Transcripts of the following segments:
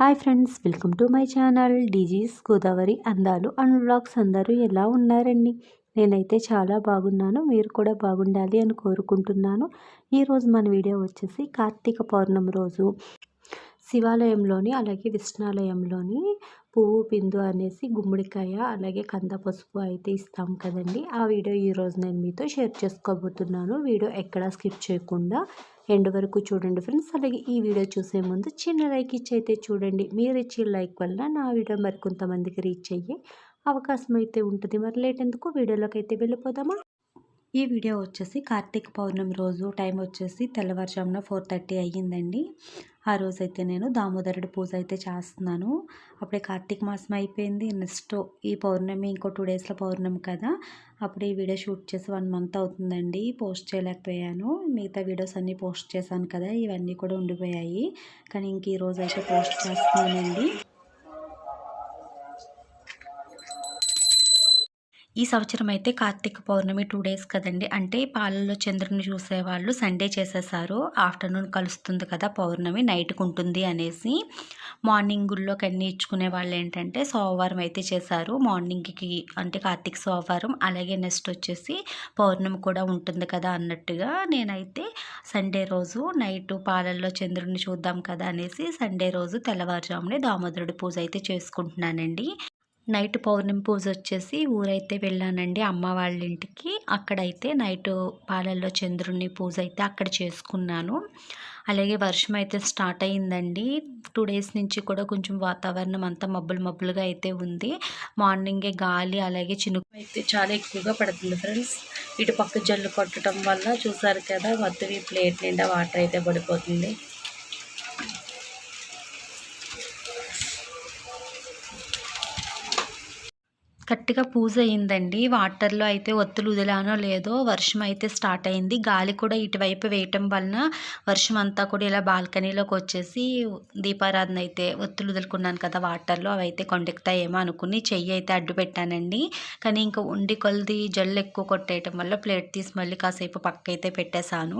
Hi friends welcome to my channel DG's Godavari అందాలు and vlogs అందరూ ఎలా ఉన్నారండి? నేనైతే చాలా బాగున్నాను మీరు కూడా బాగుండాలి అని కోరుకుంటున్నాను. ఈరోజు మన వీడియో వచ్చేసి కార్తీక పౌర్ణమి రోజు. శివాలయంలోని అలాగే విష్ణాలయంలోని పువ్వు పిందు అనేసి గుమ్మడికాయ అలాగే కంద పసుపు అయితే ఇస్తాం కదండి. ఆ వీడియో ఈరోజు నేను మీతో షేర్ చేసుకోబోతున్నాను. వీడియో ఎక్కడా స్కిప్ చేయకుండా ఎండ్ వరకు చూడండి ఫ్రెండ్స్. అలాగే ఈ వీడియో చూసే ముందు చిన్న లైక్ ఇచ్చి అయితే చూడండి. మీరు ఇచ్చే లైక్ వల్ల నా వీడియో మరికొంతమందికి రీచ్ అయ్యే అవకాశం అయితే ఉంటుంది. మరి లేట్ ఎందుకు? వీడియోలోకి అయితే వెళ్ళిపోదామా? ఈ వీడియో వచ్చేసి కార్తీక పౌర్ణమి రోజు టైం వచ్చేసి తెల్లవారుజామున ఫోర్ థర్టీ అయ్యిందండి. ఆ రోజు అయితే నేను దామోదరుడి పూజ అయితే చేస్తున్నాను. అప్పుడే కార్తీక మాసం అయిపోయింది. నెక్స్ట్ ఈ పౌర్ణమి ఇంకో టూ డేస్లో పౌర్ణమి కదా. అప్పుడు ఈ వీడియో షూట్ చేసి వన్ మంత్ అవుతుందండి. పోస్ట్ చేయలేకపోయాను. మిగతా వీడియోస్ అన్నీ పోస్ట్ చేశాను కదా. ఇవన్నీ కూడా ఉండిపోయాయి. కానీ ఇంక ఈరోజు అయితే పోస్ట్ చేస్తున్నానండి. ఈ సంవత్సరం అయితే కార్తీక పౌర్ణమి టూ డేస్ కదండి. అంటే పాలల్లో చంద్రుని చూసేవాళ్ళు సండే చేసేసారు. ఆఫ్టర్నూన్ కలుస్తుంది కదా పౌర్ణమి నైట్కి ఉంటుంది అనేసి. మార్నింగ్ గుళ్ళోకి అన్ని ఇచ్చుకునే వాళ్ళు ఏంటంటే సోమవారం అయితే చేశారు. మార్నింగ్కి అంటే కార్తీక సోమవారం అలాగే నెక్స్ట్ వచ్చేసి పౌర్ణమి కూడా ఉంటుంది కదా అన్నట్టుగా నేనైతే సండే రోజు నైట్ పాలల్లో చంద్రుడిని చూద్దాం కదా అనేసి సండే రోజు తెల్లవారుజామునే దామోదరుడి పూజ అయితే చేసుకుంటున్నానండి. నైట్ పౌర్ణమి పూజ వచ్చేసి ఊరైతే వెళ్ళానండి అమ్మ వాళ్ళ ఇంటికి. అక్కడైతే నైట్ పాలల్లో చంద్రుణ్ణి పూజ అయితే అక్కడ చేసుకున్నాను. అలాగే వర్షం అయితే స్టార్ట్ అయ్యిందండి టూ డేస్ నుంచి కూడా కొంచెం వాతావరణం అంతా మబ్బులు మబ్బులుగా అయితే ఉంది. మార్నింగే గాలి అలాగే చినుకు అయితే చాలా ఎక్కువగా పడుతుంది ఫ్రెండ్స్. ఇటు పక్క జల్లు కొట్టడం వల్ల చూసారు కదా మొత్తం ఈ ప్లేట్ నిండా వాటర్ అయితే పడిపోతుంది. గట్టిగా పూజ అయిందండి. వాటర్లో అయితే ఒత్తులు వదిలానో లేదో వర్షం అయితే స్టార్ట్ అయింది. గాలి కూడా ఇటువైపు వేయటం వలన వర్షం అంతా కూడా ఇలా బాల్కనీలోకి వచ్చేసి దీపారాధన అయితే ఒత్తులు వదులుకున్నాను కదా వాటర్లో. అవి అయితే కొండెక్కుతాయేమో అనుకుని చెయ్యి అయితే అడ్డు పెట్టానండి. కానీ ఇంకా ఉండి కొలది జల్లు ఎక్కువ కొట్టేయటం వల్ల ప్లేట్ తీసి మళ్ళీ కాసేపు పక్క అయితే పెట్టేశాను.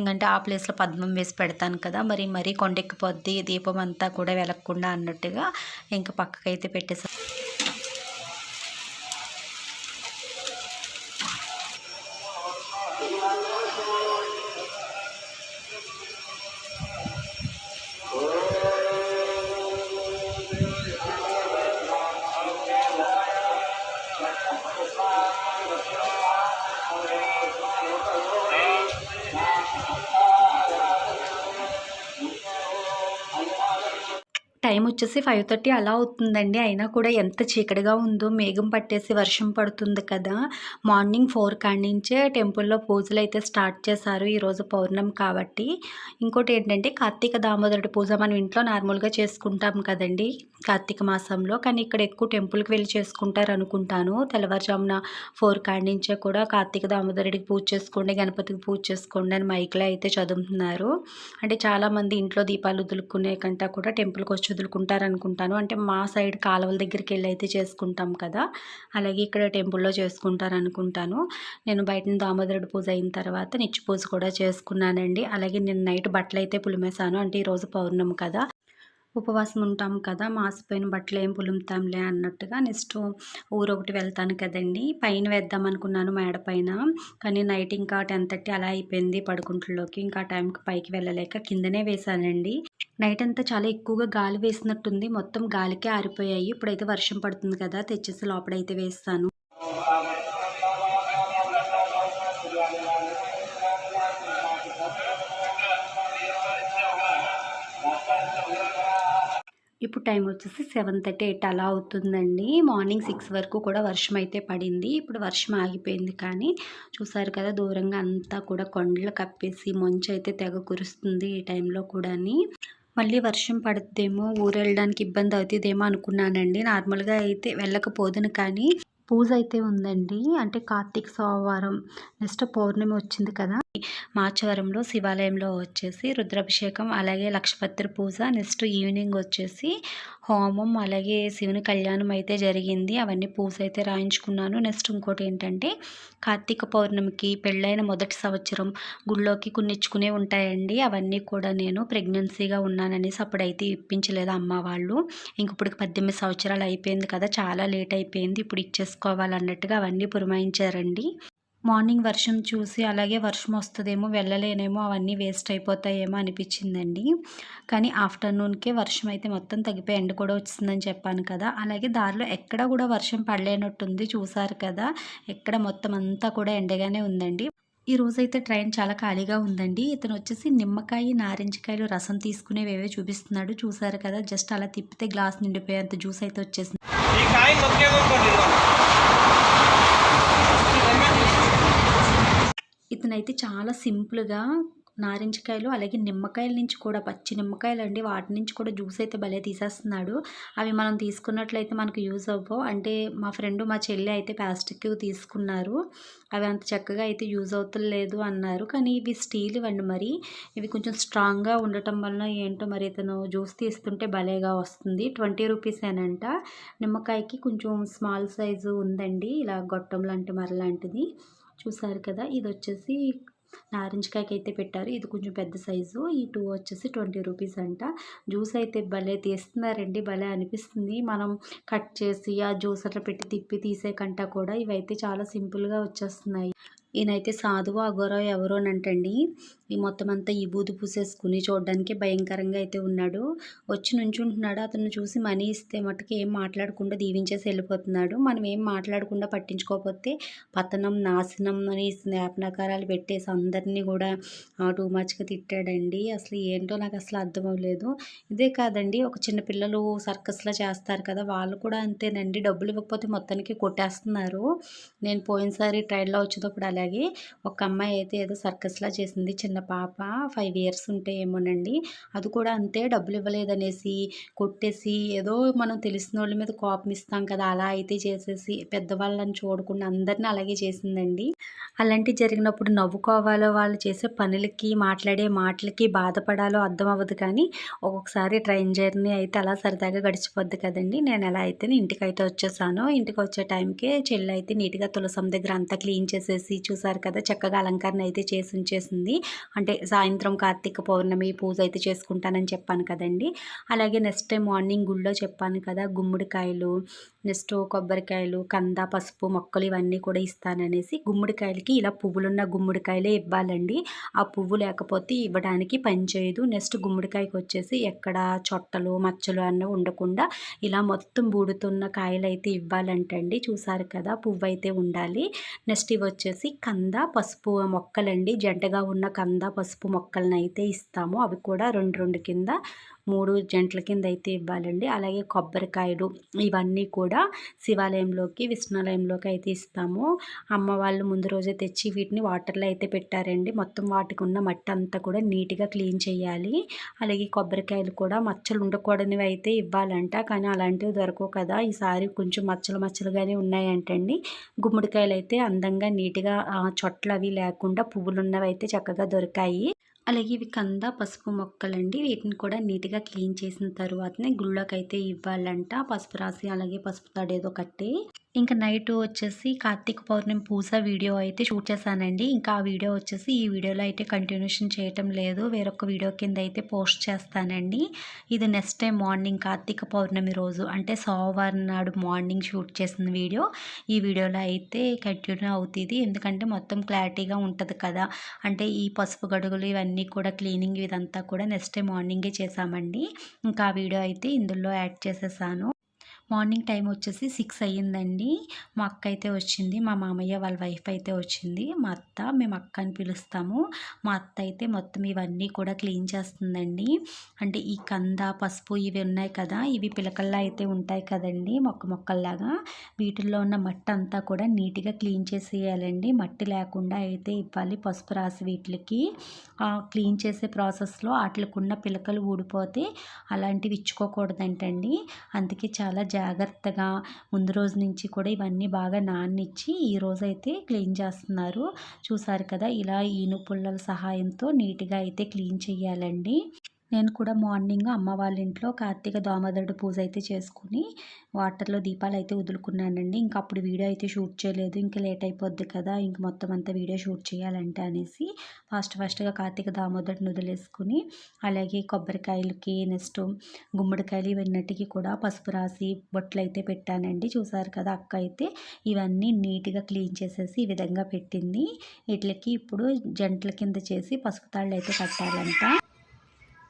ఇంకంటే ఆ ప్లేస్లో పద్మం వేసి పెడతాను కదా మరి మరీ కొండెక్కిపోద్ది దీపం అంతా కూడా వెలగకుండా అన్నట్టుగా ఇంకా పక్కకైతే పెట్టేశాను వచ్చేసి ఫైవ్ థర్టీ అలా అవుతుందండి. అయినా కూడా ఎంత చీకటిగా ఉందో మేఘం పట్టేసి వర్షం పడుతుంది కదా. మార్నింగ్ ఫోర్ కాడించే నుంచే టెంపుల్లో పూజలు అయితే స్టార్ట్ చేశారు ఈరోజు పౌర్ణమి కాబట్టి. ఇంకోటి ఏంటంటే కార్తీక దామోదరుడి పూజ మనం ఇంట్లో నార్మల్గా చేసుకుంటాం కదండి కార్తీక మాసంలో. కానీ ఇక్కడ ఎక్కువ టెంపుల్కి వెళ్ళి చేసుకుంటారు అనుకుంటాను తెల్లవారుజామున ఫోర్ కాడించే నుంచే కూడా కార్తీక దామోదరుడికి పూజ చేసుకోండి గణపతికి పూజ చేసుకోండి అని మైక్లో అయితే చదువుతున్నారు. అంటే చాలామంది ఇంట్లో దీపాలు వదులుకునే కంటే కూడా టెంపుల్కి వచ్చి అనుకుంటాను అంటే మా సైడ్ కాలువల దగ్గరికి వెళ్ళి అయితే చేసుకుంటాం కదా. అలాగే ఇక్కడ టెంపుల్లో చేసుకుంటారు అనుకుంటాను నేను బయట దామోదరుడు పూజ అయిన తర్వాత నిత్య పూజ కూడా చేసుకున్నానండి. అలాగే నేను నైట్ బట్టలు అయితే పులిమేశాను. అంటే ఈరోజు పౌర్ణమి కదా. ఉపవాసం ఉంటాం కదా మాసిపోయిన బట్టలు ఏం పులుముతాంలే అన్నట్టుగా నెక్స్ట్ ఊరు ఒకటి వెళ్తాను కదండి. పైన వేద్దాం అనుకున్నాను మేడ పైన కానీ నైట్ ఇంకా టెన్ థర్టీ అలా అయిపోయింది పడుకుంట్లోకి. ఇంకా టైంకి పైకి వెళ్ళలేక కిందనే వేశానండి. నైట్ అంతా చాలా ఎక్కువగా గాలి వేసినట్టుంది. మొత్తం గాలికే ఆరిపోయాయి. ఇప్పుడైతే వర్షం పడుతుంది కదా తెచ్చేసి లోపలైతే వేస్తాను. ఇప్పుడు టైం వచ్చేసి సెవెన్ థర్టీ ఎయిట్ అలా అవుతుందండి. మార్నింగ్ సిక్స్ వరకు కూడా వర్షం అయితే పడింది. ఇప్పుడు వర్షం ఆగిపోయింది కానీ చూసారు కదా దూరంగా అంతా కూడా కొండలు కప్పేసి మంచు అయితే తెగ కురుస్తుంది ఈ టైంలో కూడా మళ్ళీ వర్షం పడుతుందేమో ఊరు వెళ్ళడానికి ఇబ్బంది అవుతుందేమో అనుకున్నానండి. నార్మల్గా అయితే వెళ్ళకపోదును కానీ పూజ అయితే ఉందండి. అంటే కార్తీక సోమవారం నెక్స్ట్ పౌర్ణమి వచ్చింది కదా. మాచవరంలో శివాలయంలో వచ్చేసి రుద్రాభిషేకం అలాగే లక్షపత్రి పూజ నెక్స్ట్ ఈవినింగ్ వచ్చేసి హోమం అలాగే శివుని కళ్యాణం అయితే జరిగింది. అవన్నీ పూజ అయితే రాయించుకున్నాను. నెక్స్ట్ ఇంకోటి ఏంటంటే కార్తీక పౌర్ణమికి పెళ్ళైన మొదటి సంవత్సరం గుళ్ళోకి కొన్నిచ్చుకునే ఉంటాయండి. అవన్నీ కూడా నేను ప్రెగ్నెన్సీగా ఉన్నాననేసి అప్పుడైతే ఇప్పించలేదు అమ్మ వాళ్ళు. ఇంక ఇప్పుడు పద్దెనిమిది సంవత్సరాలు అయిపోయింది కదా చాలా లేట్ అయిపోయింది. ఇప్పుడు ఇచ్చేసుకోవాలన్నట్టుగా అవన్నీ పురమాయించారండి. మార్నింగ్ వర్షం చూసి అలాగే వర్షం వస్తుందేమో వెళ్ళలేనేమో అవన్నీ వేస్ట్ అయిపోతాయేమో అనిపించిందండి. కానీ ఆఫ్టర్నూన్కే వర్షం అయితే మొత్తం తగ్గిపోయి ఎండ కూడా వచ్చిందని చెప్పాను కదా. అలాగే దారిలో ఎక్కడ కూడా వర్షం పడలేనట్టుంది చూసారు కదా. ఎక్కడ మొత్తం అంతా కూడా ఎండగానే ఉందండి. ఈ రోజైతే ట్రైన్ చాలా ఖాళీగా ఉందండి. ఇతను వచ్చేసి నిమ్మకాయ నారింజకాయలు రసం తీసుకునేవేవే చూపిస్తున్నాడు. చూసారు కదా జస్ట్ అలా తిప్పితే గ్లాస్ నిండిపోయేంత జ్యూస్ అయితే వచ్చేసింది. ఇతనైతే చాలా సింపుల్గా నారింజకాయలు అలాగే నిమ్మకాయల నుంచి కూడా పచ్చి నిమ్మకాయలు అండి. వాటి నుంచి కూడా జ్యూస్ అయితే భలే తీసేస్తున్నాడు. అవి మనం తీసుకున్నట్లయితే మనకు యూజ్ అవ్వవు. అంటే మా ఫ్రెండ్ మా చెల్లి అయితే ప్లాస్టిక్ తీసుకున్నారు. అవి అంత చక్కగా అయితే యూజ్ అవుతలేదు అన్నారు. కానీ ఇవి స్టీల్ ఇవ్వండి మరి. ఇవి కొంచెం స్ట్రాంగ్గా ఉండటం వలన ఏంటో మరి ఇతను జ్యూస్ తీస్తుంటే భలేగా వస్తుంది. ట్వంటీ రూపీసేనంట నిమ్మకాయకి కొంచెం స్మాల్ సైజు ఉందండి. ఇలా గొట్టం లాంటి మరలాంటిది చూసారు కదా ఇది వచ్చేసి నారింజకాయకి అయితే పెట్టారు. ఇది కొంచెం పెద్ద సైజు. ఈ టూ వచ్చేసి ట్వంటీ రూపీస్ అంట. జ్యూస్ అయితే భలే తీస్తున్నారండి భలే అనిపిస్తుంది. మనం కట్ చేసి ఆ జ్యూస్ అట్లా పెట్టి తిప్పి తీసే కంట కూడా ఇవైతే చాలా సింపుల్గా వచ్చేస్తున్నాయి. ఈయనైతే సాధువు అఘోరో ఎవరోనంటండి. ఈ మొత్తం అంతా ఈ బూదు పూసేసుకుని చూడడానికి భయంకరంగా అయితే ఉన్నాడు. వచ్చి నుంచుంటున్నాడు. అతను చూసి మనీ ఇస్తే మటుకు ఏం మాట్లాడకుండా దీవించేసి వెళ్ళిపోతున్నాడు. మనం ఏం మాట్లాడకుండా పట్టించుకోకపోతే పతనం నాశనం అని జ్ఞాపనకారాలు పెట్టేసి అందరినీ కూడా టూ మచ్గా తిట్టాడండి. అసలు ఏంటో నాకు అసలు అర్థం అవ్వలేదు. ఇదే కాదండి. ఒక చిన్న పిల్లలు సర్కస్లో చేస్తారు కదా వాళ్ళు కూడా అంతేనండి. డబ్బులు ఇవ్వకపోతే మొత్తానికి కొట్టేస్తున్నారు. నేను పోయినసారి ట్రైన్లో వచ్చేటప్పుడు అలాగే ఒక అమ్మాయి అయితే ఏదో సర్కస్లా చేసింది. చిన్న పాప. ఫైవ్ ఇయర్స్ ఉంటే ఏమోనండి. అది కూడా అంతే డబ్బులు ఇవ్వలేదనేసి కొట్టేసి ఏదో మనం తెలిసిన వాళ్ళ మీద కోపం ఇస్తాం కదా అలా అయితే చేసేసి పెద్దవాళ్ళని చూడకుండా అందరినీ అలాగే చేసిందండి. అలాంటి జరిగినప్పుడు నవ్వుకోవాలో వాళ్ళు చేసే పనులకి మాట్లాడే మాటలకి బాధపడాలో అర్థం అవ్వదు కానీ ఒక్కొక్కసారి ట్రైన్ జర్నీ అయితే అలా సరదాగా గడిచిపోద్ది కదండి. నేను ఎలా అయితే ఇంటికి అయితే వచ్చేసాను. ఇంటికి వచ్చే టైంకి చెల్లి అయితే నీట్గా తులసం దగ్గర అంతా క్లీన్ చేసేసి చూసారు కదా చక్కగా అలంకరణ అయితే చేసి ఉంచేసింది. అంటే సాయంత్రం కార్తీక పౌర్ణమి పూజ అయితే చేసుకుంటానని చెప్పాను కదండి. అలాగే నెక్స్ట్ టైం మార్నింగ్ గుళ్ళో చెప్పాను కదా గుమ్మడికాయలు నెక్స్ట్ కొబ్బరికాయలు కంద పసుపు మొక్కలు ఇవన్నీ కూడా ఇస్తాననేసి గుమ్మడికాయలకి ఇలా పువ్వులున్న గుమ్మడికాయలే ఇవ్వాలండి. ఆ పువ్వు లేకపోతే ఇవ్వడానికి పనిచేయదు నెక్స్ట్ గుమ్మడికాయకి వచ్చేసి ఎక్కడ చొట్టలు మచ్చలు అన్న ఉండకుండా ఇలా మొత్తం బూడుతున్న కాయలు అయితే ఇవ్వాలంటండి. చూసారు కదా పువ్వు అయితే ఉండాలి. నెక్స్ట్ ఇవి వచ్చేసి కంద పసుపు మొక్కలండి. జంటగా ఉన్న కంద పసుపు మొక్కలను అయితే ఇస్తాము. అవి కూడా రెండు రెండు కింద మూడు జంటల కింద అయితే ఇవ్వాలండి. అలాగే కొబ్బరికాయలు ఇవన్నీ కూడా శివాలయంలోకి విష్ణులయంలోకి అయితే ఇస్తాము. అమ్మ వాళ్ళు ముందు రోజే తెచ్చి వీటిని వాటర్లో అయితే పెట్టారండి. మొత్తం వాటికి ఉన్న మట్టి అంతా కూడా నీట్గా క్లీన్ చేయాలి. అలాగే కొబ్బరికాయలు కూడా మచ్చలు ఉండకూడనివి అయితే ఇవ్వాలంట. కానీ అలాంటివి దొరకవు కదా. ఈసారి కొంచెం మచ్చలు మచ్చలుగానే ఉన్నాయంటండి. గుమ్మడికాయలు అయితే అందంగా నీట్గా చొట్లు అవి లేకుండా పువ్వులు ఉన్నవి అయితే చక్కగా దొరికాయి. అలాగే ఇవి కంద పసుపు మొక్కలండి. వీటిని కూడా నీట్గా క్లీన్ చేసిన తర్వాతనే గుళ్ళోకి అయితే ఇవ్వాలంట. పసుపు రాసి అలాగే పసుపు తాడేదో కట్టి ఇంకా నైట్ వచ్చేసి కార్తీక పౌర్ణమి పూజ వీడియో అయితే షూట్ చేశానండి. ఇంకా ఆ వీడియో వచ్చేసి ఈ వీడియోలో అయితే కంటిన్యూషన్ చేయటం లేదు. వేరొక వీడియో కింద అయితే పోస్ట్ చేస్తానండి. ఇది next time morning Karthika Pournami రోజు. అంటే సోమవారం నాడు మార్నింగ్ షూట్ చేసిన వీడియో. ఈ వీడియోలో అయితే కంటిన్యూ అవుతుంది. ఎందుకంటే మొత్తం క్లారిటీగా ఉంటుంది కదా. అంటే ఈ పసుపు గడుగులు ఇవన్నీ కూడా క్లీనింగ్ ఇదంతా కూడా నెక్స్ట్ టైం మార్నింగే చేసామండి ఇంకా ఆ వీడియో అయితే ఇందులో యాడ్ చేసేసాను. మార్నింగ్ టైం వచ్చేసి సిక్స్ అయ్యిందండి. మా అక్క అయితే వచ్చింది మా మామయ్య వాళ్ళ వైఫ్ అయితే వచ్చింది. మా అత్త మేము అక్క అని పిలుస్తాము. మా అత్త అయితే మొత్తం ఇవన్నీ కూడా క్లీన్ చేస్తుందండి. అంటే ఈ కంద పసుపు ఇవి ఉన్నాయి కదా ఇవి పిలకల్లా అయితే ఉంటాయి కదండి మొక్క మొక్కల్లాగా. వీటిల్లో ఉన్న మట్టి అంతా కూడా నీట్గా క్లీన్ చేసేయాలండి. మట్టి లేకుండా అయితే ఇవ్వాలి పసుపు రాసి వీటికి. క్లీన్ చేసే ప్రాసెస్లో వాటికి ఉన్న పిలకలు ఊడిపోతే అలాంటివి ఇచ్చుకోకూడదంటండి. అందుకే చాలా జాగ్రత్తగా ముందు రోజు నుంచి కూడా ఇవన్నీ బాగా నాన్నిచ్చి ఈ అయితే క్లీన్ చేస్తున్నారు. చూసారు కదా ఇలా ఈను పుల్లల సహాయంతో నీట్గా అయితే క్లీన్ చేయాలండి. నేను కూడా మార్నింగ్ అమ్మ వాళ్ళ ఇంట్లో కార్తీక దామోదరుడు పూజ అయితే చేసుకుని వాటర్లో దీపాలు అయితే వదులుకున్నానండి. ఇంకా అప్పుడు వీడియో అయితే షూట్ చేయలేదు. ఇంకా లేట్ అయిపోద్ది కదా ఇంక మొత్తం అంతా వీడియో షూట్ చేయాలంటే అనేసి ఫాస్ట్ ఫాస్ట్గా కార్తీక దామోదరుడిని వదిలేసుకుని అలాగే కొబ్బరికాయలకి నెక్స్ట్ గుమ్మడికాయలు ఇవన్నిటికీ కూడా పసుపు రాసి బొట్లు అయితే పెట్టానండి. చూసారు కదా అక్క అయితే ఇవన్నీ నీట్గా క్లీన్ చేసేసి ఈ విధంగా పెట్టింది. వీటికి ఇప్పుడు జంటల కింద చేసి పసుపు తాళ్ళు అయితే కట్టాలంట.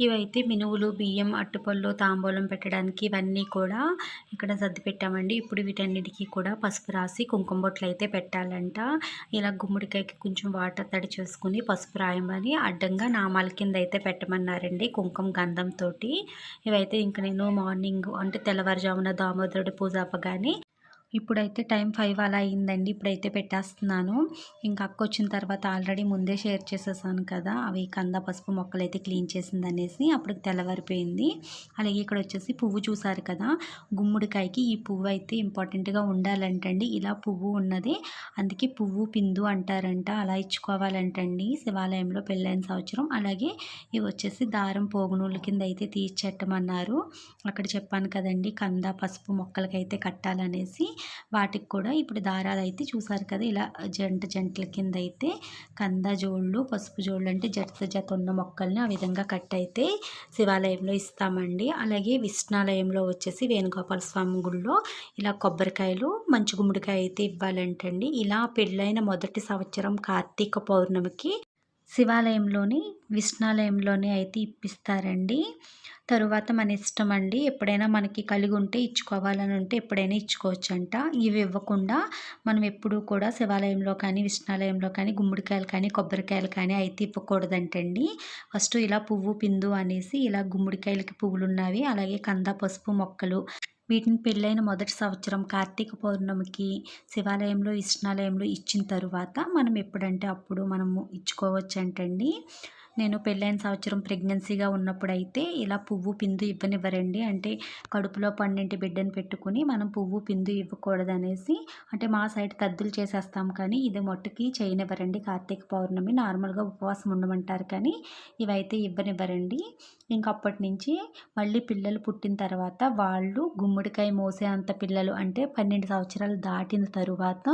ఇవైతే మినువులు బియ్యం అట్టుపళ్ళు తాంబూలం పెట్టడానికి ఇవన్నీ కూడా ఇక్కడ సర్ది పెట్టామండి. ఇప్పుడు వీటన్నిటికీ కూడా పసుపు రాసి కుంకుమ బొట్లు అయితే పెట్టాలంట. ఇలా గుమ్మడికాయకి కొంచెం వాటర్ తడి చేసుకుని పసుపు రాయమని అడ్డంగా నామాల కింద అయితే పెట్టమన్నారండి కుంకుమ గంధంతో ఇవైతే ఇంక నేను మార్నింగ్ అంటే తెల్లవారుజామున దామోదరుడు పూజ అవ్వగానే ఇప్పుడైతే టైం ఫైవ్ అలా అయిందండి. ఇప్పుడైతే పెట్టేస్తున్నాను. ఇంకా అక్క వచ్చిన తర్వాత ఆల్రెడీ ముందే షేర్ చేసేసాను కదా. అవి కంద పసుపు మొక్కలు అయితే క్లీన్ చేసింది అనేసి అప్పుడు తెల్లవారిపోయింది. అలాగే ఇక్కడ వచ్చేసి పువ్వు చూసారు కదా. గుమ్మడికాయకి ఈ పువ్వు అయితే ఇంపార్టెంట్గా ఉండాలంటండి. ఇలా పువ్వు ఉన్నది. అందుకే పువ్వు పిందు అంటారంట. అలా ఇచ్చుకోవాలంటండి. శివాలయంలో పెళ్ళైన సంవత్సరం. అలాగే ఇవి వచ్చేసి దారం పోగునూలు కింద అయితే తీర్చెట్టమన్నారు అక్కడ చెప్పాను కదండి కంద పసుపు మొక్కలకైతే కట్టాలనేసి. వాటికి కూడా ఇప్పుడు దారాలు అయితే చూసారు కదా ఇలా జంట జంటల కింద అయితే కంద జోళ్ళు పసుపు జోళ్ళు అంటే జత జత ఉన్న మొక్కల్ని ఆ విధంగా కట్ అయితే శివాలయంలో ఇస్తామండి. అలాగే విష్ణాలయంలో వచ్చేసి వేణుగోపాల స్వామి గుడిలో ఇలా కొబ్బరికాయలు మంచి గుమ్మడికాయ అయితే ఇవ్వాలంటండి. ఇలా పెళ్ళైన మొదటి సంవత్సరం కార్తీక పౌర్ణమికి శివాలయంలోని విష్ణాలయంలోనే అయితే ఇప్పిస్తారండి. తరువాత మన ఇష్టం అండి. ఎప్పుడైనా మనకి కలిగి ఉంటే ఇచ్చుకోవాలని ఉంటే ఎప్పుడైనా ఇచ్చుకోవచ్చంట. ఇవి ఇవ్వకుండా మనం ఎప్పుడూ కూడా శివాలయంలో కానీ విష్ణాలయంలో కానీ గుమ్మడికాయలు కానీ కొబ్బరికాయలు కానీ అయితే ఇవ్వకూడదంటండి. ఫస్ట్ ఇలా పువ్వు పిందు అనేసి ఇలా గుమ్మడికాయలకి పువ్వులు ఉన్నవి అలాగే కంద పసుపు మొక్కలు వీటిని పెళ్ళైన మొదటి సంవత్సరం కార్తీక పౌర్ణమికి శివాలయంలో ఇష్టాలయంలో ఇచ్చిన తరువాత మనం ఎప్పుడంటే అప్పుడు మనము ఇచ్చుకోవచ్చు అంటండి నేను పెళ్ళైన సంవత్సరం ప్రెగ్నెన్సీగా ఉన్నప్పుడైతే ఇలా పువ్వు పిందు ఇవ్వనివ్వరండి. అంటే కడుపులో పన్నెంటి బిడ్డను పెట్టుకుని మనం పువ్వు పిందు ఇవ్వకూడదనేసి అంటే మా సైడ్ తద్దులు చేసేస్తాం కానీ ఇది మొట్టకి చేయనివ్వరండి. కార్తీక పౌర్ణమి నార్మల్గా ఉపవాసం ఉండమంటారు కానీ ఇవైతే ఇవ్వనివ్వరండి. ఇంక అప్పటి నుంచి మళ్ళీ పిల్లలు పుట్టిన తర్వాత వాళ్ళు గుమ్మడికాయ మోసే అంత పిల్లలు అంటే పన్నెండు సంవత్సరాలు దాటిన తరువాత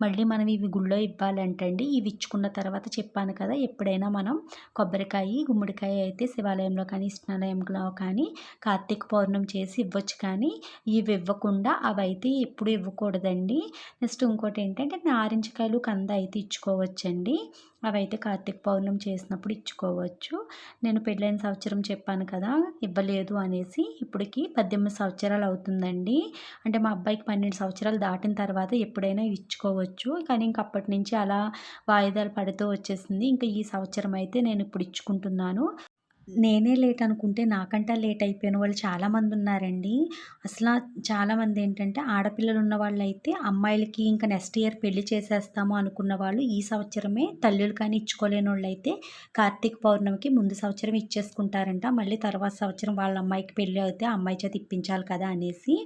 మళ్ళీ మనం ఇవి గుళ్ళో ఇవ్వాలంటండి. ఇవి ఇచ్చుకున్న తర్వాత చెప్పాను కదా ఎప్పుడైనా మనం కొబ్బరికాయ గుమ్మడికాయ అయితే శివాలయంలో కానీ ఇష్టాలయంలో కానీ కార్తీక పౌర్ణం చేసి ఇవ్వచ్చు కానీ ఇవి ఇవ్వకుండా అవి అయితే ఎప్పుడు ఇవ్వకూడదండి. నెక్స్ట్ ఇంకోటి ఏంటంటే నారింజకాయలు కంద అయితే ఇచ్చుకోవచ్చండి. అవైతే కార్తీక పౌర్ణమి చేసినప్పుడు ఇచ్చుకోవచ్చు. నేను పెళ్ళైన సంవత్సరం చెప్పాను కదా ఇవ్వలేదు అనేసి ఇప్పటికి పద్దెనిమిది సంవత్సరాలు అవుతుందండి. అంటే మా అబ్బాయికి పన్నెండు సంవత్సరాలు దాటిన తర్వాత ఎప్పుడైనా ఇచ్చుకోవచ్చు. కానీ ఇంక అప్పటి నుంచి అలా వాయిదాలు పడుతూ వచ్చేసింది. ఇంకా ఈ సంవత్సరం అయితే నేను ఇప్పుడు ఇచ్చుకుంటున్నాను. నేనే లేట్ అనుకుంటే నాకంటా లేట్ అయిపోయిన వాళ్ళు చాలామంది ఉన్నారండి. అసలు చాలామంది ఏంటంటే ఆడపిల్లలు ఉన్న వాళ్ళు అయితే అమ్మాయిలకి ఇంకా నెక్స్ట్ ఇయర్ పెళ్ళి చేసేస్తాము అనుకున్న వాళ్ళు ఈ సంవత్సరమే తల్లులు కానీ ఇచ్చుకోలేని వాళ్ళు అయితే కార్తీక పౌర్ణమికి ముందు సంవత్సరం ఇచ్చేసుకుంటారంట. మళ్ళీ తర్వాత సంవత్సరం వాళ్ళ అమ్మాయికి పెళ్ళి అయితే అమ్మాయి చేత ఇప్పించాలి కదా అనేసి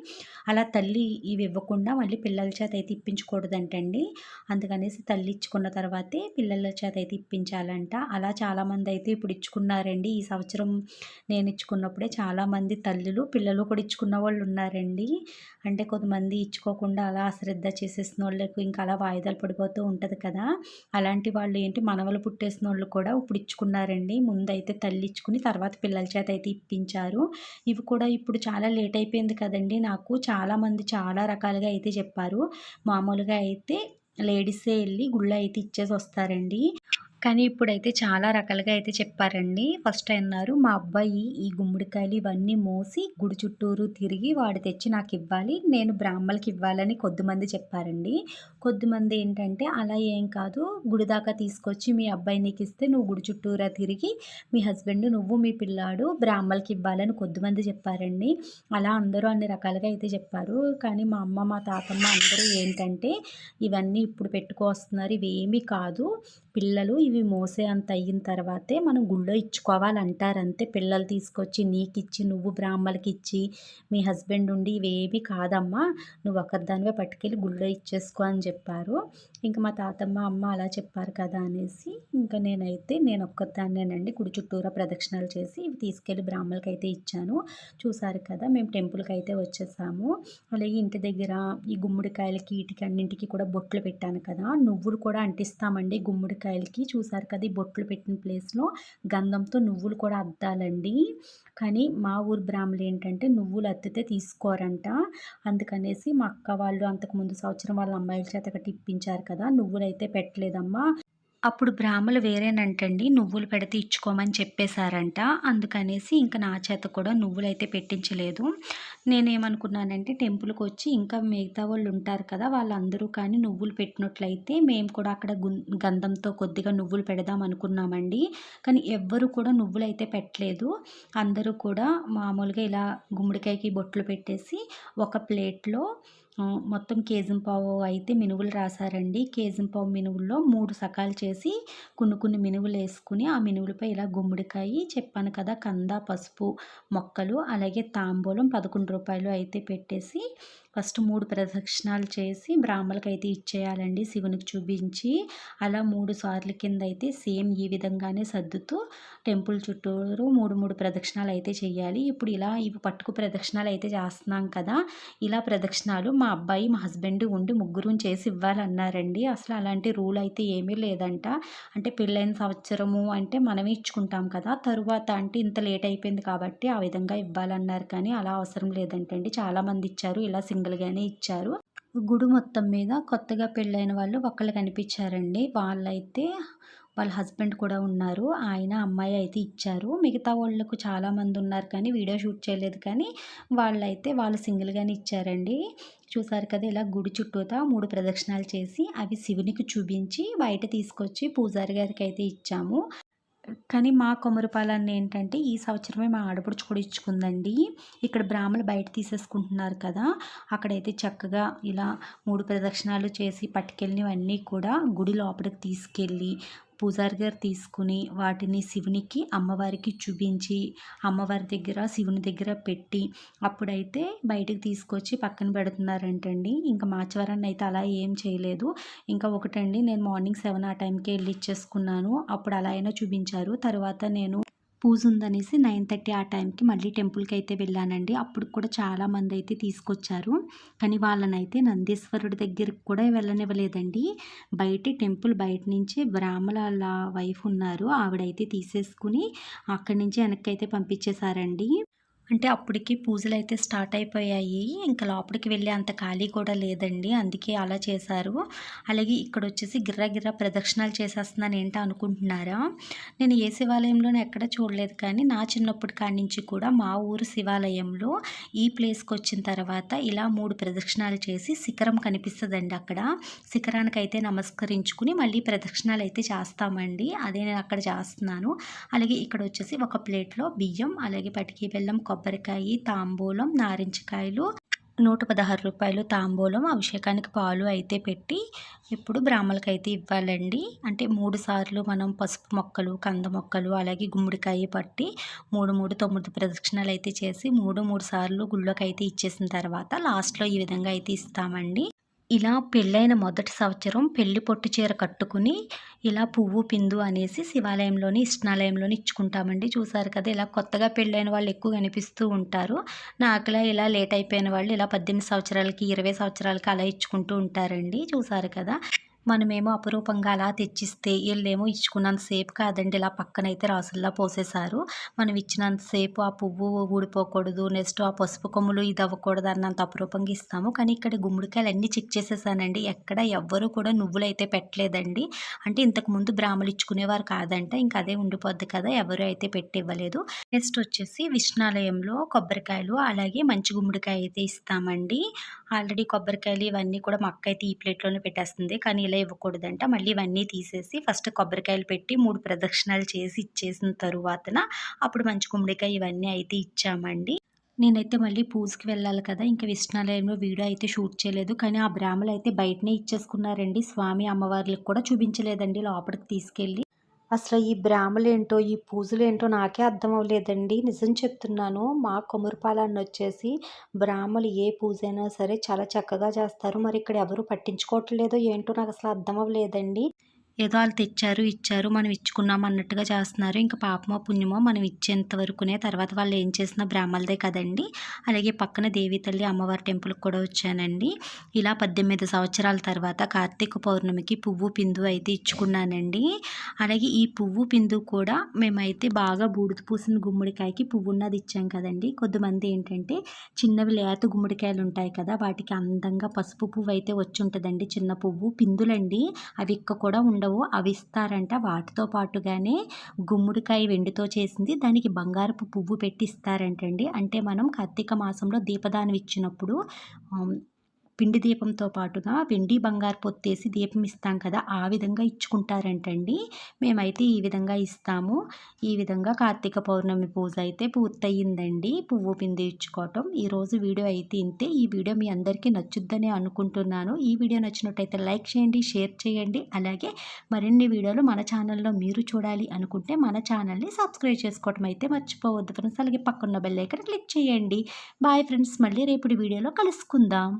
అలా తల్లి ఇవి ఇవ్వకుండా మళ్ళీ పిల్లల చేత అయితే ఇప్పించకూడదంటండి. అందుకనేసి తల్లి ఇచ్చుకున్న తర్వాతే పిల్లల చేత అయితే ఇప్పించాలంట. అలా చాలామంది అయితే ఇప్పుడు ఇచ్చుకున్నారండి ఈ సంవత్సరం నేను ఇచ్చుకున్నప్పుడే చాలామంది తల్లులు పిల్లలు కూడా ఇచ్చుకున్న వాళ్ళు ఉన్నారండి. అంటే కొంతమంది ఇచ్చుకోకుండా అలా అశ్రద్ధ చేసేసిన వాళ్ళకు ఇంకా అలా వాయిదాలు పడిపోతూ ఉంటుంది కదా. అలాంటి వాళ్ళు ఏంటి? మనవలు పుట్టేసిన వాళ్ళు కూడా ఇప్పుడు ఇచ్చుకున్నారండి. ముందు అయితే తల్లి ఇచ్చుకుని తర్వాత పిల్లల చేత అయితే ఇప్పించారు. ఇవి కూడా ఇప్పుడు చాలా లేట్ అయిపోయింది కదండి నాకు. చాలామంది చాలా రకాలుగా అయితే చెప్పారు. మామూలుగా అయితే లేడీసే వెళ్ళి గుళ్ళో అయితే ఇచ్చేసి వస్తారండి. కానీ ఇప్పుడైతే చాలా రకాలుగా అయితే చెప్పారండి. ఫస్ట్ అన్నారు మా అబ్బాయి ఈ గుమ్మడికాయలు ఇవన్నీ మోసి గుడి చుట్టూరు తిరిగి వాడు తెచ్చి నాకు ఇవ్వాలి నేను బ్రాహ్మలకి ఇవ్వాలని కొద్దిమంది చెప్పారండి. కొద్దిమంది ఏంటంటే అలా ఏం కాదు గుడి దాకా తీసుకొచ్చి మీ అబ్బాయి నీకు ఇస్తే నువ్వు గుడి చుట్టూరా తిరిగి మీ హస్బెండ్ నువ్వు మీ పిల్లాడు బ్రాహ్మలకి ఇవ్వాలని కొద్దిమంది చెప్పారండి. అలా అందరూ అన్ని రకాలుగా అయితే చెప్పారు. కానీ మా అమ్మ మా తాతమ్మ అందరూ ఏంటంటే ఇవన్నీ ఇప్పుడు పెట్టుకొస్తున్నారు ఇవేమీ కాదు. పిల్లలు ఇవి మోసే అంత అయిన తర్వాతే మనం గుళ్ళో ఇచ్చుకోవాలంటారంతే. పిల్లలు తీసుకొచ్చి నీకు ఇచ్చి నువ్వు బ్రాహ్మలకి ఇచ్చి మీ హస్బెండ్ ఉండి ఇవేమీ కాదమ్మా. నువ్వు ఒక్కదానివే పట్టుకెళ్ళి గుళ్ళో ఇచ్చేసుకో అని చెప్పారు. ఇంకా మా తాతమ్మ అమ్మ అలా చెప్పారు కదా అనేసి ఇంకా నేనైతే నేను ఒక్కదాన్నేనండి గుడి చుట్టూరా ప్రదక్షిణాలు చేసి ఇవి తీసుకెళ్ళి బ్రాహ్మలకి అయితే ఇచ్చాను. చూసారు కదా మేము టెంపుల్కి అయితే వచ్చేసాము. అలాగే ఇంటి దగ్గర ఈ గుమ్మడికాయలకి వీటికి అన్నింటికి కూడా బొట్లు పెట్టాను కదా. నువ్వులు కూడా అంటిస్తామండి గుమ్మడికాయలకి. చూసారు కదా ఈ బొట్లు పెట్టిన ప్లేస్లో? గంధంతో నువ్వులు కూడా అద్దాలండి. కానీ మా ఊరు బ్రాహ్మలు ఏంటంటే నువ్వులు అద్దితే తీసుకోరంట. అందుకనేసి మా అక్క వాళ్ళు అంతకుముందు సంవత్సరం వాళ్ళ అమ్మాయిల చేత గట్టి ఇప్పించారు కదా నువ్వులు అయితే పెట్టలేదమ్మా. అప్పుడు బ్రాహ్మలు వేరేనంటండి నువ్వులు పెడితే ఇచ్చుకోమని చెప్పేశారంట. అందుకనేసి ఇంకా నా చేత కూడా నువ్వులు అయితే పెట్టించలేదు. నేనేమనుకున్నానంటే టెంపుల్కి వచ్చి ఇంకా మిగతా వాళ్ళు ఉంటారు కదా వాళ్ళందరూ కానీ నువ్వులు పెట్టినట్లయితే మేము కూడా అక్కడ గంధంతో కొద్దిగా నువ్వులు పెడదాం అనుకున్నామండి. కానీ ఎవ్వరు కూడా నువ్వులు అయితే పెట్టలేదు. అందరూ కూడా మామూలుగా ఇలా గుమ్మడికాయకి బొట్లు పెట్టేసి ఒక ప్లేట్లో మొత్తం కేజీ పావు అయితే మినువులు రాశారండి కేజీ పావు మినువుల్లో మూడు సకాలు చేసి కొన్ని కొన్ని మినువులు వేసుకుని ఆ మినువులపై ఇలా గుమ్మడికాయ చెప్పాను కదా కంద పసుపు మొక్కలు అలాగే తాంబూలం పదకొండు రూపాయలు అయితే పెట్టేసి ఫస్ట్ మూడు ప్రదక్షిణాలు చేసి బ్రాహ్మణులకి అయితే ఇచ్చేయాలండి శివునికి చూపించి. అలా మూడు సార్లు కింద అయితే సేమ్ ఈ విధంగానే సర్దుతూ టెంపుల్ చుట్టూరు మూడు మూడు ప్రదక్షిణాలు అయితే చేయాలి ఇప్పుడు ఇలా ఇవి పట్టుకు ప్రదక్షిణాలు అయితే చేస్తున్నాం కదా ఇలా ప్రదక్షిణాలు మా అబ్బాయి మా హస్బెండ్ ఉండి ముగ్గురు చేసి ఇవ్వాలన్నారండి. అసలు అలాంటి రూల్ అయితే ఏమీ లేదంట. అంటే పెళ్ళైన సంవత్సరము అంటే మనమే ఇచ్చుకుంటాం కదా తరువాత అంటే ఇంత లేట్ అయిపోయింది కాబట్టి ఆ విధంగా ఇవ్వాలన్నారు కానీ అలా అవసరం లేదంటండి. చాలామంది ఇచ్చారు ఇలా సింగిల్గానే ఇచ్చారు. గుడి మొత్తం మీద కొత్తగా పెళ్ళైన వాళ్ళు ఒకళ్ళు కనిపించారండి. వాళ్ళైతే వాళ్ళ హస్బెండ్ కూడా ఉన్నారు. ఆయన అమ్మాయి అయితే ఇచ్చారు. మిగతా వాళ్ళకు చాలామంది ఉన్నారు కానీ వీడియో షూట్ చేయలేదు కానీ వాళ్ళైతే వాళ్ళు సింగిల్గానే ఇచ్చారండి. చూసారు కదా ఇలా గుడి చుట్టూతా మూడు ప్రదక్షిణాలు చేసి అవి శివునికి చూపించి బయట తీసుకొచ్చి పూజారి గారికి అయితే ఇచ్చాము. కానీ మా కొమరపాలన్న ఏంటంటే ఈ సంవత్సరమే మా ఆడపడుచు కూడా ఇచ్చుకుందండి. ఇక్కడ బ్రాహ్మణులు బయట తీసేసుకుంటున్నారు కదా అక్కడైతే చక్కగా ఇలా మూడు ప్రదక్షిణాలు చేసి పట్టుకెళ్ళినవన్నీ కూడా గుడి లోపలికి తీసుకెళ్ళి పూజారి గారు తీసుకుని వాటిని శివునికి అమ్మవారికి చూపించి అమ్మవారి దగ్గర శివుని దగ్గర పెట్టి అప్పుడైతే బయటికి తీసుకొచ్చి పక్కన పెడుతున్నారంటండి. ఇంకా మాచవరాన్ని అయితే అలా ఏం చేయలేదు. ఇంకా ఒకటండి నేను మార్నింగ్ సెవెన్ ఆ టైంకి వెళ్ళి ఇచ్చేసుకున్నాను. అప్పుడు అలా అయినా చూపించారు. తర్వాత నేను పూజ ఉందనేసి నైన్ థర్టీ ఆ టైంకి మళ్ళీ టెంపుల్కి అయితే వెళ్ళానండి. అప్పుడు కూడా చాలా మంది అయితే తీసుకొచ్చారు. కానీ వాళ్ళనైతే నందీశ్వరుడి దగ్గరికి కూడా వెళ్ళనివ్వలేదండి. బయట టెంపుల్ బయట నుంచి బ్రాహ్మణుల వైఫ్ ఉన్నారు. ఆవిడైతే తీసేసుకుని అక్కడి నుంచి వెనక్కి అయితే పంపించేశారండి. అంటే అప్పటికి పూజలు అయితే స్టార్ట్ అయిపోయాయి. ఇంకా లోపలికి వెళ్ళే అంత ఖాళీ కూడా లేదండి. అందుకే అలా చేశారు. అలాగే ఇక్కడ వచ్చేసి గిర్ర గిర్ర ప్రదక్షిణాలు చేసేస్తున్నాను ఏంటో అనుకుంటున్నారా? నేను ఏ శివాలయంలోనూ ఎక్కడ చూడలేదు కానీ నా చిన్నప్పటి కాడి నుంచి కూడా మా ఊరు శివాలయంలో ఈ ప్లేస్కి వచ్చిన తర్వాత ఇలా మూడు ప్రదక్షిణాలు చేసి శిఖరం కనిపిస్తుందండి అక్కడ. శిఖరానికి అయితే నమస్కరించుకుని మళ్ళీ ప్రదక్షిణాలు అయితే చేస్తామండి. అదే నేను అక్కడ చేస్తున్నాను. అలాగే ఇక్కడ వచ్చేసి ఒక ప్లేట్లో బియ్యం అలాగే పటికి బెల్లం కొబ్బరికాయ తాంబూలం నారింజకాయలు నూట పదహారు రూపాయలు తాంబూలం అభిషేకానికి పాలు అయితే పెట్టి ఇప్పుడు బ్రాహ్మణులకి అయితే ఇవ్వాలండి. అంటే మూడు సార్లు మనం పసుపు మొక్కలు కంద మొక్కలు అలాగే గుమ్మడికాయ పట్టి మూడు మూడు తొమ్మిది ప్రదక్షిణలు అయితే చేసి మూడు మూడు సార్లు గుళ్ళోకి అయితే ఇచ్చేసిన తర్వాత లాస్ట్లో ఈ విధంగా అయితే ఇస్తామండి. ఇలా పెళ్ళైన మొదటి సంవత్సరం పెళ్ళి పొట్టు చీర కట్టుకుని ఇలా పువ్వు పిందు అనేసి శివాలయంలోని ఇష్టాలయంలోని ఇచ్చుకుంటామండి. చూసారు కదా ఇలా కొత్తగా పెళ్ళైన వాళ్ళు ఎక్కువ కనిపిస్తూ ఉంటారు. నాకులా ఇలా లేట్ అయిపోయిన వాళ్ళు ఇలా పద్దెనిమిది సంవత్సరాలకి ఇరవై సంవత్సరాలకి అలా ఇచ్చుకుంటూ ఉంటారండి. చూసారు కదా మనమేమో అపురూపంగా అలా తెచ్చిస్తే వీళ్ళేమో ఇచ్చుకున్నంత సేపు కాదండి ఇలా పక్కనైతే రాసుల్లా పోసేశారు. మనం ఇచ్చినంత సేపు ఆ పువ్వు ఊడిపోకూడదు నెక్స్ట్ ఆ పసుపు కొమ్ములు ఇది అవ్వకూడదు అన్నంత అపురూపంగా ఇస్తాము. కానీ ఇక్కడ గుమ్మడికాయలు అన్నీ చెక్ చేసేసానండి. ఎక్కడ ఎవ్వరూ కూడా నువ్వులు అయితే పెట్టలేదండి. అంటే ఇంతకు ముందు బ్రాహ్మలు ఇచ్చుకునేవారు కాదంట ఇంకా అదే ఉండిపోద్ది కదా ఎవరు అయితే పెట్టి ఇవ్వలేదు నెక్స్ట్ వచ్చేసి విష్ణాలయంలో కొబ్బరికాయలు అలాగే మంచి గుమ్మడికాయ అయితే ఇస్తామండి. ఆల్రెడీ కొబ్బరికాయలు ఇవన్నీ కూడా మక్క అయితే ఈ ప్లేట్లోనే పెట్టేస్తుంది. కానీ ఇలా ఇవ్వకూడదంట. మళ్ళీ ఇవన్నీ తీసేసి ఫస్ట్ కొబ్బరికాయలు పెట్టి మూడు ప్రదక్షిణాలు చేసి ఇచ్చేసిన తరువాతన అప్పుడు మంచి గుమ్మడికాయ ఇవన్నీ అయితే ఇచ్చామండి. నేనైతే మళ్ళీ పూజకి వెళ్ళాలి కదా ఇంకా విష్ణాలయంలో వీడియో అయితే షూట్ చేయలేదు. కానీ ఆ బ్రాహ్మలు అయితే బయటనే ఇచ్చేసుకున్నారండి. స్వామి అమ్మవార్లకు కూడా చూపించలేదండి. లోపలికి తీసుకెళ్ళి అసలు ఈ బ్రాహ్మలేంటో ఈ పూజలు ఏంటో నాకే అర్థం అవ్వలేదండి నిజం చెప్తున్నాను మా కొమురుపాలన్న వచ్చేసి బ్రాహ్మలు ఏ పూజ అయినా సరే చాలా చక్కగా చేస్తారు. మరి ఇక్కడ ఎవరు పట్టించుకోవట్లేదో ఏంటో నాకు అసలు అర్థం అవ్వలేదండి ఏదో వాళ్ళు తెచ్చారు ఇచ్చారు మనం ఇచ్చుకున్నాం అన్నట్టుగా చేస్తున్నారు. ఇంకా పాపమో పుణ్యమో మనం ఇచ్చేంత వరకునే తర్వాత వాళ్ళు ఏం చేసినా బ్రాహ్మలదే కదండి. అలాగే పక్కన దేవి తల్లి అమ్మవారి టెంపుల్కి కూడా వచ్చానండి. ఇలా పద్దెనిమిది సంవత్సరాల తర్వాత కార్తీక పౌర్ణమికి పువ్వు పిందు అయితే ఇచ్చుకున్నానండి. అలాగే ఈ పువ్వు పిందు కూడా మేమైతే బాగా బూడిద పూసిన గుమ్మడికాయకి పువ్వు ఉన్నది ఇచ్చాం కదండి. కొద్దిమంది ఏంటంటే చిన్నవి లేత గుమ్మడికాయలు ఉంటాయి కదా వాటికి అందంగా పసుపు పువ్వు అయితే వచ్చి ఉంటుందండి చిన్న పువ్వు. పిందులండి అవి ఇక్క కూడా ఉండవు. అవి ఇస్తారంట. వాటితో పాటుగానే గుమ్మడికాయ వెండితో చేసింది. దానికి బంగారపు పువ్వు పెట్టిస్తారంటండి. అంటే మనం కార్తీక మాసంలో దీపదానం ఇచ్చినప్పుడు పిండి దీపంతో పాటుగా వెండి బంగారు పొత్తేసి దీపం ఇస్తాం కదా ఆ విధంగా ఇచ్చుకుంటారంటండి. మేమైతే ఈ విధంగా ఇస్తాము. ఈ విధంగా కార్తీక పౌర్ణమి పూజ అయితే పూర్తయిందండి. పువ్వు పిండి ఇచ్చుకోవటం. ఈరోజు వీడియో అయితే ఇంతే. ఈ వీడియో మీ అందరికీ నచ్చుద్దని అనుకుంటున్నాను. ఈ వీడియో నచ్చినట్టయితే లైక్ చేయండి షేర్ చేయండి. అలాగే మరిన్ని వీడియోలు మన ఛానల్లో మీరు చూడాలి అనుకుంటే మన ఛానల్ని సబ్స్క్రైబ్ చేసుకోవటం అయితే మర్చిపోవద్దు. ఫ్రెండ్స్ అలాగే పక్కన బెల్ ఐకన్ క్లిక్ చేయండి. బాయ్ ఫ్రెండ్స్ మళ్ళీ రేపటి వీడియోలో కలుసుకుందాం.